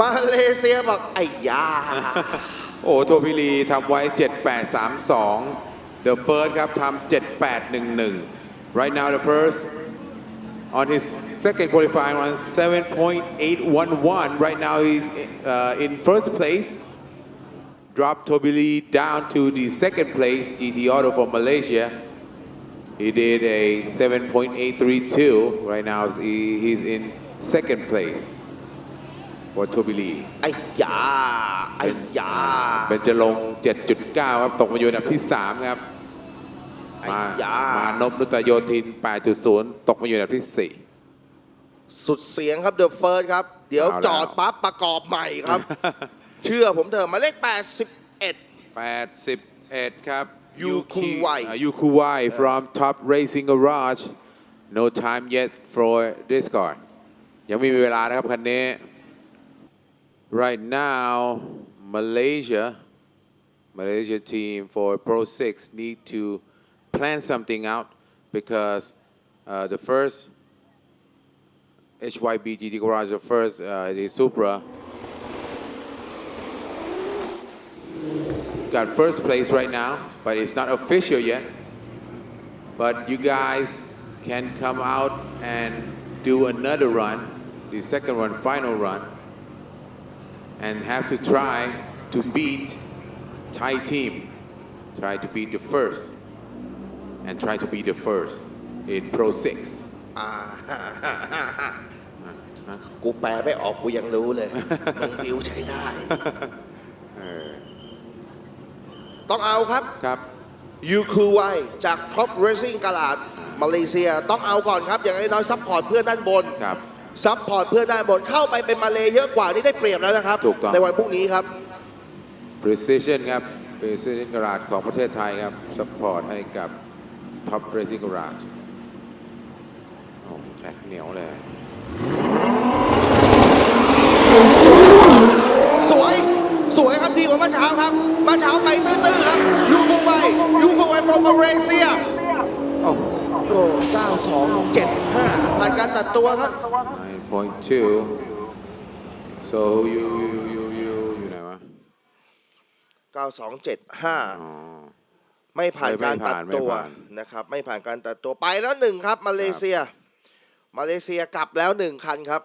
มาเลเซียบอกไอ้ยา โอ้โทพิลีทำไว้ 7832 The first ครับทำ7811 right now the first on his second qualifying run 7.811 right now he's uh, in first place dropped Tobili down to the second place GT Auto from Malaysia he did a 7.832 right now he- he's in second place For Tobili ไอ้ยาไอ้ยาเบนจะลง7.9 ครับ ตกมาอยู่อันดับที่ 3 ครับ ไอ้มายา มานพนุตโยธิน 8.0 ตกมาอยู่อันดับที่ สุดเสียงครับเดอะเฟิร์สครับ เดี๋ยวเอาแล้ว จอดปั๊บประกอบใหม่ครับ เชื่อผมเถอะหมายเลข 81 4 81 ครับ Yu Kuwai อ่า Yu Kuwai from Top Racing Garage no time yet for this car ยังไม่มีเวลานะครับคันนี้ right now Malaysia Malaysia team for Pro 6 need to plan something out because uh, the first HYB GT Garage, the first, uh, the Supra, got first place right now, but it's not official yet. But you guys can come out and do another run, the second run, final run, and have to try to beat Thai team. Try to beat the first, and try to be the first in Pro 6. อ่า กูแปลไม่ออกกูยังรู้เลย มึงบิวใช้ได้ต้องเอาครับ ครับ ยูคูไวจากท็อปเรซซิ่งกาลาดมาเลเซีย ต้องเอาก่อนครับ อย่างน้อยๆซัพพอร์ตเพื่อนด้านบน ครับ ซัพพอร์ตเพื่อนด้านบนเข้าไปเป็นมาเลเยอะกว่านี่ได้เปรียบแล้วนะครับ ถูกต้อง ในวันพรุ่งนี้ครับ Precision ครับ Precision Garage ของประเทศไทยครับสปอร์ตให้กับ Top Racing Garage โอ้แท็กเหนียวเลย สวย สวยครับดีกว่าเมื่อเช้าครับเมื่อเช้าไปตื้อๆครับยูคูไวยูคูไว from Malaysia โอ้โอ้9275ผ่านการตัดตัวครับ 9.2 so you you you you อยู่ไหนวะ9275 อ๋อ ไม่ผ่านการตัดตัวไม่ผ่านนะครับ ไม่ผ่านการตัดตัวไปแล้วหนึ่งครับ มาเลเซีย มาเลเซียกลับแล้วหนึ่งคันครับ